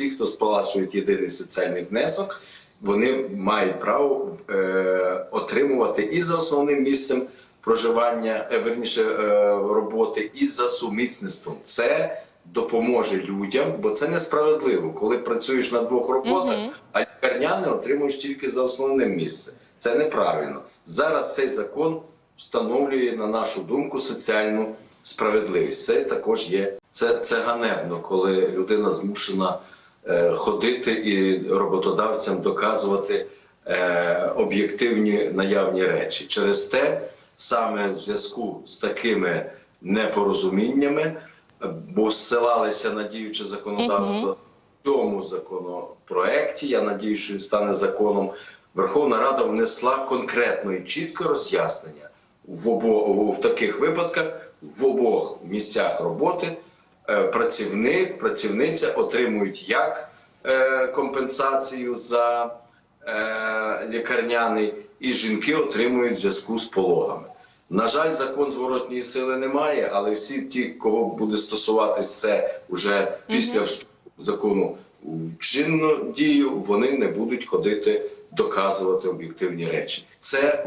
ті, хто сплачують єдиний соціальний внесок, вони мають право е, отримувати і за основним місцем проживання, е, верніше е, роботи, і за сумісництвом. Це допоможе людям, бо це несправедливо, коли працюєш на двох роботах, Мгм. а лікарняне отримуєш тільки за основним місцем. Це неправильно. Зараз цей закон встановлює, на нашу думку, соціальну справедливість. Це також є. Це, це ганебно, коли людина змушена ходити і роботодавцям доказувати е, об'єктивні наявні речі. Через те, саме в зв'язку з такими непорозуміннями, е, бо зсилалися на діюче законодавство в цьому законопроекті. Я надію, що він стане законом. Верховна Рада внесла конкретно і чітко роз'яснення в обо в таких випадках в обох місцях роботи. Е, Працівник, працівниця отримують як е, компенсацію за е, лікарняний, і жінки отримують в зв'язку з пологами. На жаль, закон зворотньої сили немає, але всі ті, кого буде стосуватись це вже після вступу закону в чинну дію, вони не будуть ходити доказувати об'єктивні речі. Це